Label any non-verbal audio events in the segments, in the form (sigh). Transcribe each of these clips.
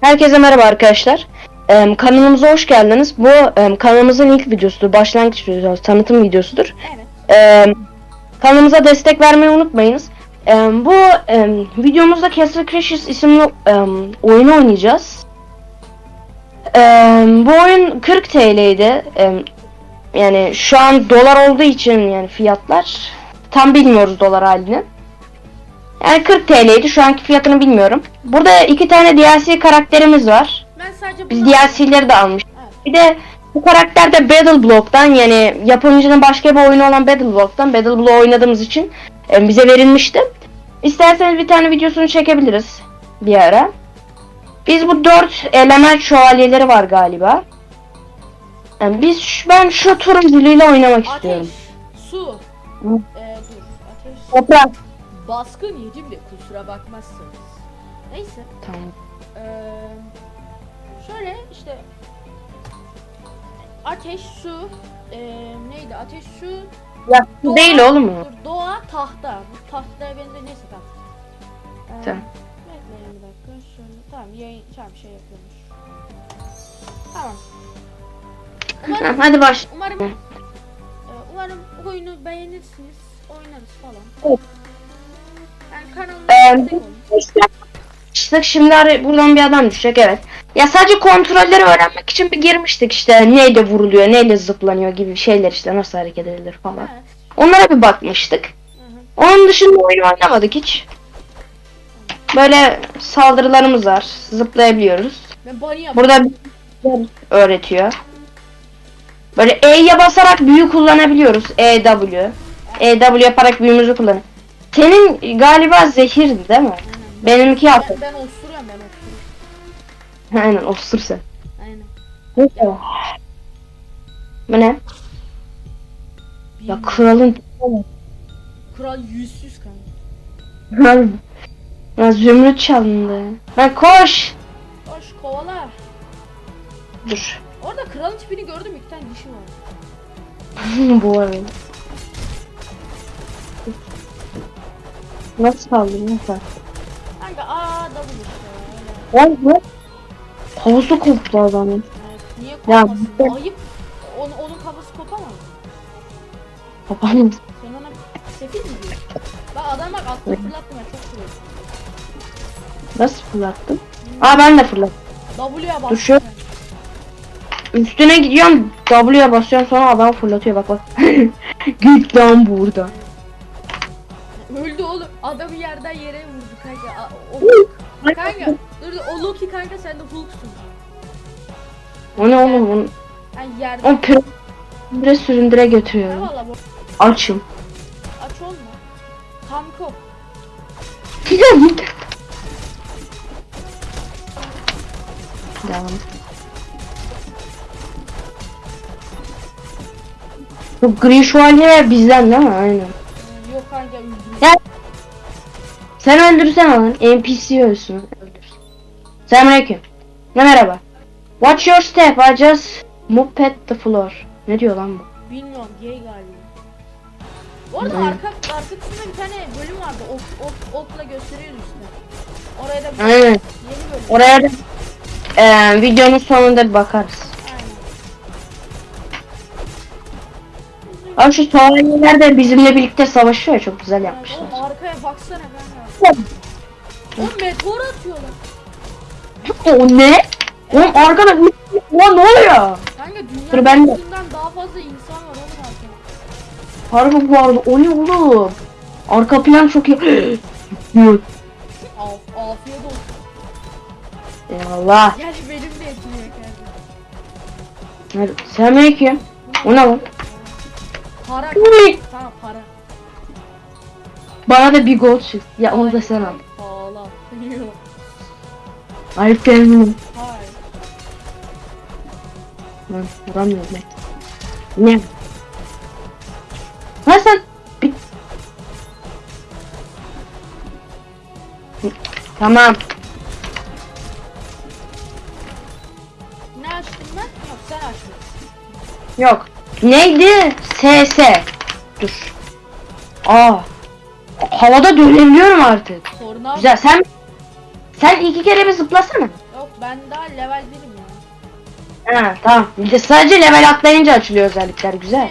Herkese merhaba arkadaşlar. Em, kanalımıza hoş geldiniz. Bu em, kanalımızın ilk videosudur. Başlangıç videosu, tanıtım videosudur. Evet. Em, kanalımıza destek vermeyi unutmayınız. Em, bu em, videomuzda Castle Crashers isimli em, oyunu oynayacağız. Em, bu oyun 40 TL'ydi. Em, yani şu an dolar olduğu için yani fiyatlar tam bilmiyoruz dolar halini. Yani 40 TL'ydi. Şu anki fiyatını bilmiyorum. Burada iki tane DLC karakterimiz var. Ben sadece Biz bunu- DLC'leri de almış. Evet. Bir de bu karakter de Battle Block'tan yani yapımcının başka bir oyunu olan Battle Block'tan Battle Block oynadığımız için e, bize verilmişti. İsterseniz bir tane videosunu çekebiliriz bir ara. Biz bu dört element şövalyeleri var galiba. Yani biz şu- ben şu turunculuğuyla oynamak istiyorum. Ateş, su. Hı. Ee, dur. Ateş, Toprak. Baskın yedim de kusura bakmazsınız. Neyse. Tamam. Ee, şöyle işte ateş, su. Ee, neydi? Ateş, su. Ya bu değil oğlum o. Dur, doğa, tahta. Bu tahtaya benzer neyse tamam. Ee, Tamam. Bekleyin bir dakika. Şöyle, tamam yayın, tamam şey yapıyormuş. Tamam. Tamam, Umarım, hadi baş. umarım, e, umarım oyunu beğenirsiniz. Oynarız falan. Yani Ee, olun. İşte şimdi buradan bir adam düşecek evet. Ya sadece kontrolleri öğrenmek için bir girmiştik işte neyle vuruluyor, neyle zıplanıyor gibi şeyler işte nasıl hareket edilir falan. Evet. Onlara bir bakmıştık. Hı hı. Onun dışında oyun oynamadık hiç. Böyle saldırılarımız var. Zıplayabiliyoruz. Burada öğretiyor. Böyle E'ye basarak büyü kullanabiliyoruz. E W. E W yaparak büyümüzü kullan. Senin galiba zehirdi değil mi? Aynen. Benimki yaptı. Ben, ben osuruyorum ben osuruyorum. Aynen osur sen. Aynen. Neyse. Bu ne? Ya kralın Kral yüzsüz kanka. Ya zümrüt çalındı. Lan koş. Koş kovala. Dur. Orada kralın tipini gördüm iki tane dişi var. (laughs) Bu arada. Nasıl saldın nasıl? Kanka aa double işte. Lan bu. Havuzu koptu adamın. Evet, niye Ya, kopmasın? bu- Ayıp. Onun, onun kafası kopamaz. Kapandı. Sen ona sefil mi diyorsun? Bak adam bak aklını fırlattım ben çok fırlattım. Nasıl fırlattın? Aa ben de fırlattım. W'ya bas. Dur şu- Üstüne gidiyorum W'ye basıyorum sonra adam fırlatıyor bak bak. (laughs) Git lan burada. Öldü. Adamı yerden yere vurdu kanka. A- O, kanka dur dur o Loki kanka sen de Hulk'sun. O ne oğlum onu? Yani yerden. O pire pire süründüre Ne götürüyorum. valla bu. Açım. Aç olma. Tam kop. Devam. Bu gri şövalye bizden değil mi? Aynen. Ee, Yok kanka öldü. Ya sen öldürsen lan. NPC ölsün. Öldür. Selamünaleyküm. Ne merhaba. Watch your step. I just move at the floor. Ne diyor lan bu? Bilmiyorum gay galiba. Bu arada Hmm. arka, arka kısmında bir tane bölüm vardı. Ok, ok, okla gösteriyor üstüne. Oraya da bir Aynen. yeni bölüm. Oraya da eee, videonun sonunda bir bakarız. Aynen. Abi şu şövalyeler de bizimle birlikte savaşıyor. Çok güzel yapmışlar. Oğlum arkaya baksana kanka. Oğlum meteor atıyorlar. O ne? Oğlum arkada Ulan ne oluyor? Kanka Dur ben de- daha fazla insan var oğlum arkada. Harbi bu arada o ne oğlum? Arka plan çok iyi. (gasps) Af, afiyet olsun. Eyvallah. Gel benim de etimi yakardım. Hadi, Selamünaleyküm. O ne lan? Para. Uy! Tamam para. Bana da bir gold çık. Ya onu da sen al. Yok. Ayıp gelmiyor. Hayır. Lan vuramıyorum ben. Ne? Lan sen bir... Tamam. Ne açtım ben? Yok sen açtın. Yok. Neydi? SS. Dur. Aa. Havada dönebiliyorum artık. Sorun abi. Güzel. Sen sen iki kere bir zıplasana. Yok ben daha level değilim ya. Ha tamam. Bir de sadece level atlayınca açılıyor özellikler güzel. Ne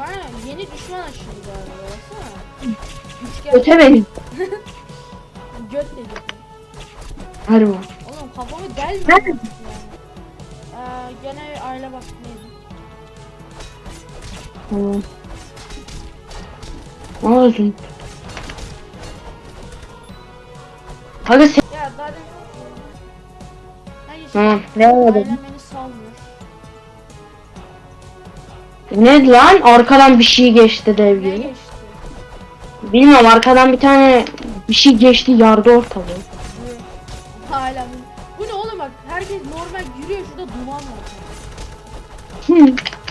lan? Yeni düşman açıldı galiba baksana. Üçgen Öte benim. (laughs) göt dedi. Harbi. Oğlum kafamı delmiyor. Nerede? Ee, gene aile baskını yedim. Tamam. Olsun? Kanka sen... Ya daha demin. Hayır, Tamam. Ne oldu? Ailem beni salmıyor. Ne lan? Arkadan bir şey geçti dev Ne gibi. geçti? Bilmiyorum arkadan bir tane bir şey geçti yardı ortalığı. Bu. Ailem. Bu ne oğlum bak herkes normal yürüyor şurada duman var. Hı. (laughs)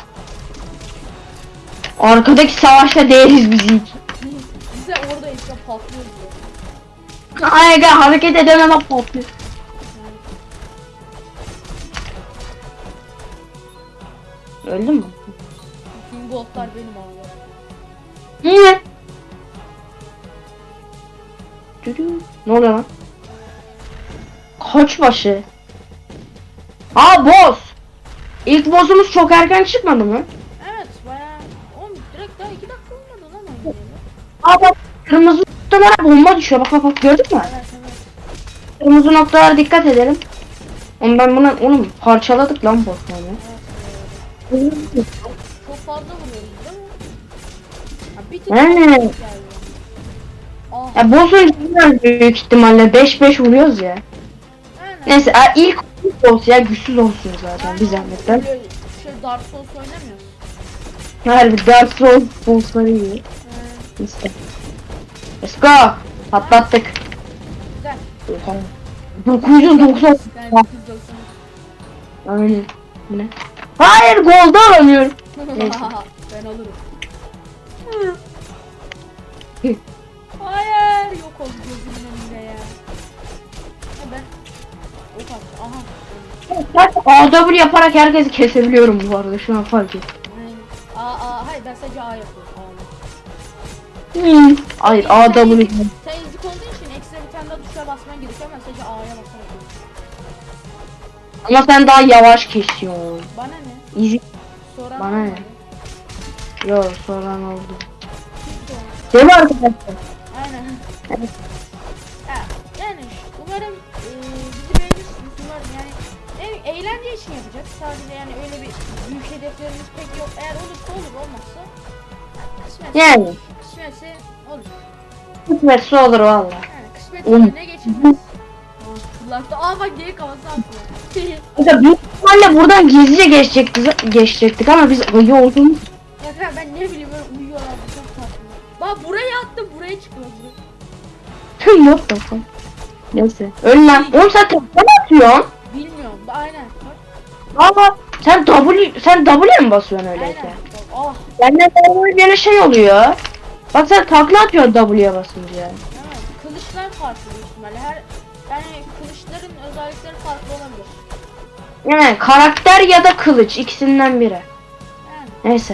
Arkadaki savaşta değiliz biz hiç. Bize orada işte patlıyoruz. Ay aga hareket edemem patlıyor. Öldün mü? Bütün goldlar benim abi. Niye? Dürü. Ne oluyor lan? Koçbaşı. Aa boss. İlk boss'umuz çok erken çıkmadı mı? Aa bak kırmızı noktalara bomba düşüyor. Bak bak bak gördün mü? Evet evet. Kırmızı noktalara dikkat edelim. Oğlum ben bunu oğlum parçaladık lan boss'ları. evet. Çok fazla vuruyoruz değil mi? Ha, bir tık geldi. Ah, Ya boss'un güzel büyük ihtimalle 5-5 vuruyoruz ya. aynen. Neyse ilk boss ya güçsüz olsun zaten bir zahmetten. Böyle şey Dark Souls oynamıyoruz. Harbi Dark Souls boss'ları iyi. İşte. Let's go. Patlattık. güzel. Oha. 990. Yani 990. Aynen. Ne? Hayır golda alamıyorum. Neyse. (laughs) ben alırım. Hayır yok oldu gözümün önünde ya. Ha ben ok attı. Aha. Ben AW yaparak herkesi kesebiliyorum bu arada şu an fark ettim. Aynen. Aa, aa, hayır ben sadece A yapıyorum. A. Hayır AW. ezik- Sen ezik olduğun için ekstra bir tane daha tuşa basman gerekiyor ama sadece A'ya basarak. Ama sen daha yavaş kesiyorsun. Bana ne? Easy. Soran Bana ne? Yo soran oldu. Değil mi arkadaşlar? Aynen. Ya, yani umarım e, bizi beğenirsiniz. Umarım yani en eğlence için yapacağız. Sadece yani öyle bir büyük hedeflerimiz pek yok. Eğer olursa olur olmazsa kısmetse, Yani. kısmetse olur. Kısmetse olur valla. Yani kısmet Um. ne geçilmez. Fırlattı. Aa bak geri kafası atıyor. Mesela büyük ihtimalle buradan gizlice geçecektik, geçecektik ama biz ayı olduğumuz ya kanka ben ne bileyim böyle uyuyorlar çok tatlı. Bak buraya attım buraya çıkıyor. Buraya. yok falan. Neyse. Öl lan. Oğlum sen mi atıyorsun? Bilmiyorum aynen. Bak, sen W sen W mi basıyorsun öyleyse? aynen. Ah. Bende W gene şey oluyor. Bak sen takla atıyorsun W'ye basınca. Evet, kılıçlar farklı büyük ihtimalle. Her yani kılıçların özellikleri farklı olabilir. Yani karakter ya da kılıç ikisinden biri. Yani Neyse.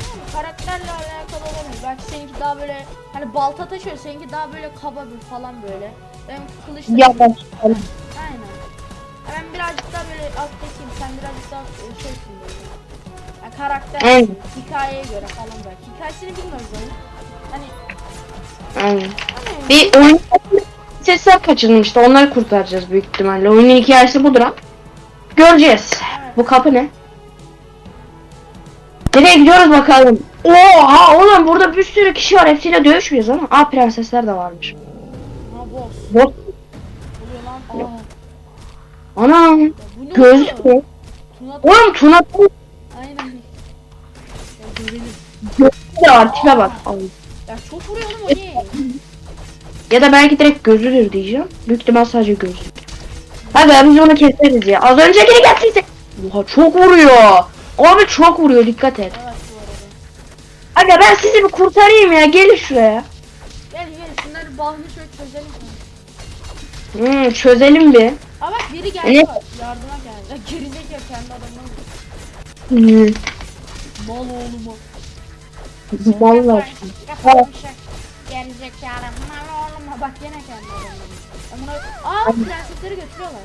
yani karakterle alakalı olabilir. Belki seninki daha böyle hani balta taşıyor, seninki daha böyle kaba bir falan böyle. Benim. Aynen. Ya Ben birazcık daha böyle alttakiyim, sen birazcık daha e, şeysin böyle. Yani karakter, Aynen. hikayeye göre falan belki. Hikayesini bilmiyoruz oyun. Hani, Aynen. hani Bir oyun sesler kaçırmıştı. Onları kurtaracağız büyük ihtimalle. Oyunun hikayesi budur ha. Göreceğiz. Bu kapı ne? Nereye gidiyoruz bakalım? Oha oğlum burada bir sürü kişi var. Hepsiyle dövüşmüyoruz ama. Aa prensesler de varmış. ha boss. Bot. Oluyor lan. Aa. Ana. Ya bu ne Gözlük oğlum? Tuna Oğlum Tuna Aynen. Ya görelim. gözlüğü de var. Tipe bak. Ay. Ya çok vuruyor oğlum o ne? Ya da belki direkt gözüdür diyeceğim. Büyük ihtimal sadece gözlük. Hadi biz onu keseriz ya. Az önce geri gelseyse. Oha çok vuruyor. Abi çok vuruyor dikkat et. Evet bu arada. Aga ben sizi bir kurtarayım ya. Gelin şuraya. Gel gel şunları bağını şöyle çözelim. Hmm, çözelim bir. Aa bak biri geldi Evet. bak. Yardıma geldi. Gerizekalı kendi adamına vurdu. Hmm. Mal oğlumu. Vallahi. Yapar bir şey. zekalı. Bunlar oğlum bak gene kendi adamlarım. Ben buna... Aa prensesleri götürüyorlar.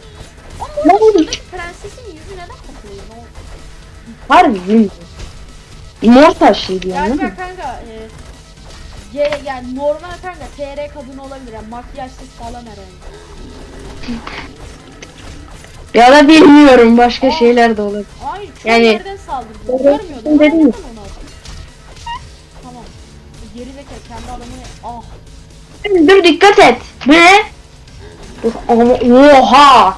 Ama Ne oldu? prensesin yüzü neden takılıyor? Ne oldu? Harbi bilmiyorum. Mor taşlıydı yani. Galiba değil mi? kanka e, G, yani normal kanka TR kadını olabilir yani makyajsız falan herhalde. (laughs) Ya da bilmiyorum başka şeyler de olabilir. Hayır çok Yani- yerden saldırdı. Görmüyordum. dedim mi? Tamam. Geri zekalı kendi adamını ah. Dur dikkat et. Ne? Dur, Oha!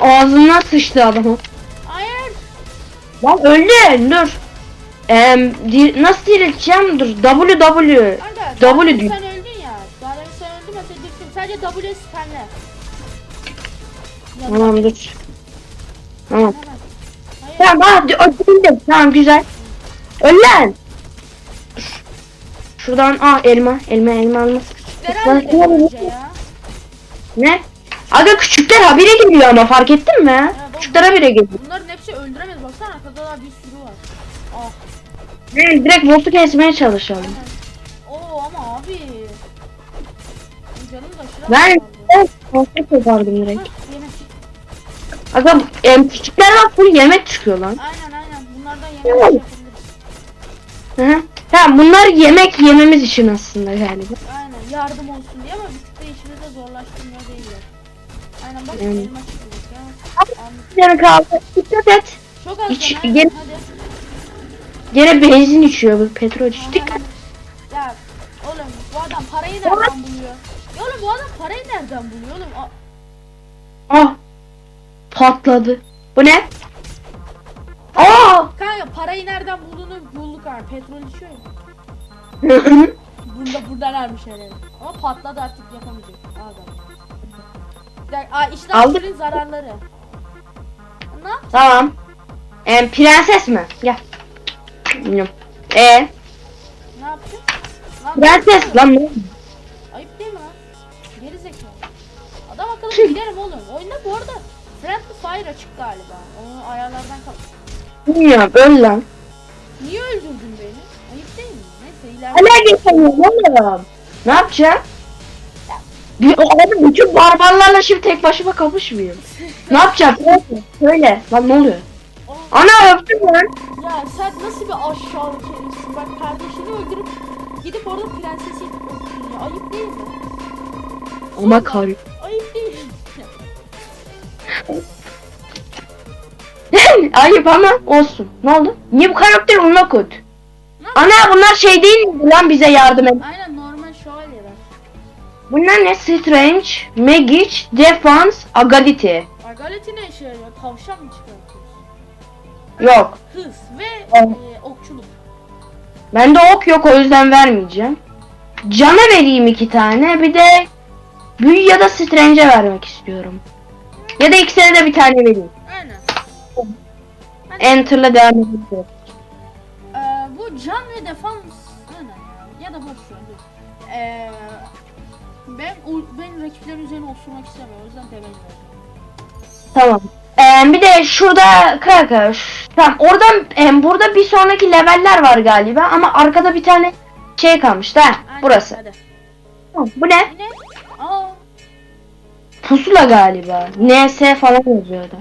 Ağzına sıçtı adamı. Hayır. Lan öldü. Dur. Em, di- nasıl dirilteceğim? Dur. W W. Kanka W diyor. sen öldün ya. Daha sen öldün mesela düştüm. Sadece W spenle. Tamam dur. Tamam. Tamam hadi öldürdüm. Tamam güzel. Öl lan. Şuradan ah elma. Elma elma alma. Küçükleri Lan, halledelim ne ya. Aga küçükler habire geliyor ama fark ettin mi? bak- Küçükler habire geliyor. Bunların hepsi öldüremez. Baksana arkada daha bir sürü var. Ah. Ne, direkt boss'u kesmeye çalışalım. Aynen. Oo ama abi. Canım da şuraya Ben evet, boss'u kopardım direkt. Yemek. Aga em, küçükler bak full yemek çıkıyor lan. Aynen aynen. Bunlardan yemek yapabiliriz. Hı hı. Tamam bunlar yemek yememiz için aslında galiba. Aynen yardım olsun diye ama bir tık da işimizi de zorlaştırmıyor değiller. Aynen bak Evet. elma çıkıyor ya. Yani kaldı. Dikkat et. Çok az İç- hadi. Gene benzin içiyor bu petrol içiyor. Dikkat. Ya oğlum bu adam parayı nereden buluyor? Ya oğlum bu adam parayı nereden buluyor oğlum? Aa, Ah. Patladı. Bu ne? Aa. kanka parayı nereden bulduğunu bulduk abi. Petrol içiyor ya. (laughs) Bunda buradan almış herhalde. Ama patladı artık yapamayacak. Adam. Dakika, Aa, işte Aldık. zararları. Ne yap? tamam. Em, prenses mi? Gel. Bilmiyorum. E Ne yapacağız? Lan, prenses lan ne? Ayıp değil mi lan? Geri zekalı. Adam akıllı gidelim oğlum. Oyunda bu arada Friendly Fire açık galiba. Onu ayarlardan kap. Bilmiyorum öl lan. Niye öldürdün beni? Ayıp değil mi? Neyse ileride. Hala geçemiyorum oğlum. Ne yapacağım? Bir, o adam bütün barbarlarla şimdi tek başıma kapışmıyorum. (laughs) ne yapacağım? Söyle. Lan ne oluyor? Ana öptüm lan. ya sen nasıl bir aşağılık herifsin? Bak kardeşini öldürüp gidip orada prensesi öldürdün ya. Ayıp değil mi? Ama kar. Ayıp değil? (laughs) Ayıp ama olsun. Ne oldu? Niye bu karakter onunla? Ne Ana bunlar şey değil mi lan bize yardım et? Aynen normal şövalyeler. Bunlar ne? Strange, Magic, Defense, Agility. Argaleti ne işe yarıyor? Tavşan mı çıkartıyorsun? Yok. Hız ve Evet. e, okçuluk. Bende ok yok o yüzden vermeyeceğim. Cana vereyim iki tane. Bir de büyü ya da Strange'e vermek istiyorum. Ya da ikisine de bir tane vereyim. Aynen. Enter'la devam edelim. Ee, bu can ve defans aynen ya. Ya da boş ver dur. Ee, ben ben rakiplerin üzerine osurmak istemiyorum. O yüzden demeyeceğim. Tamam. Ee, bir de şurada kanka. ş- Tamam oradan em, burada bir sonraki leveller var galiba ama arkada bir tane şey ha. Aynen, Burası. Hadi. Tamam, Bu ne? Yine. Pusula galiba. NS falan yazıyordu.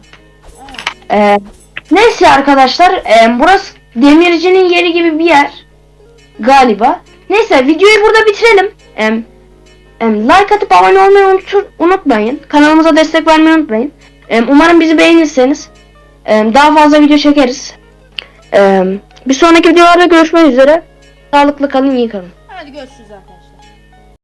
Ee, neyse arkadaşlar e, burası demircinin yeri gibi bir yer galiba. Neyse videoyu burada bitirelim. Em, em, like atıp abone olmayı unutur, unutmayın. Kanalımıza destek vermeyi unutmayın. Em, umarım bizi beğenirseniz em, daha fazla video çekeriz. Em, bir sonraki videolarda görüşmek üzere. Sağlıklı kalın, iyi kalın. Hadi görüşürüz arkadaşlar.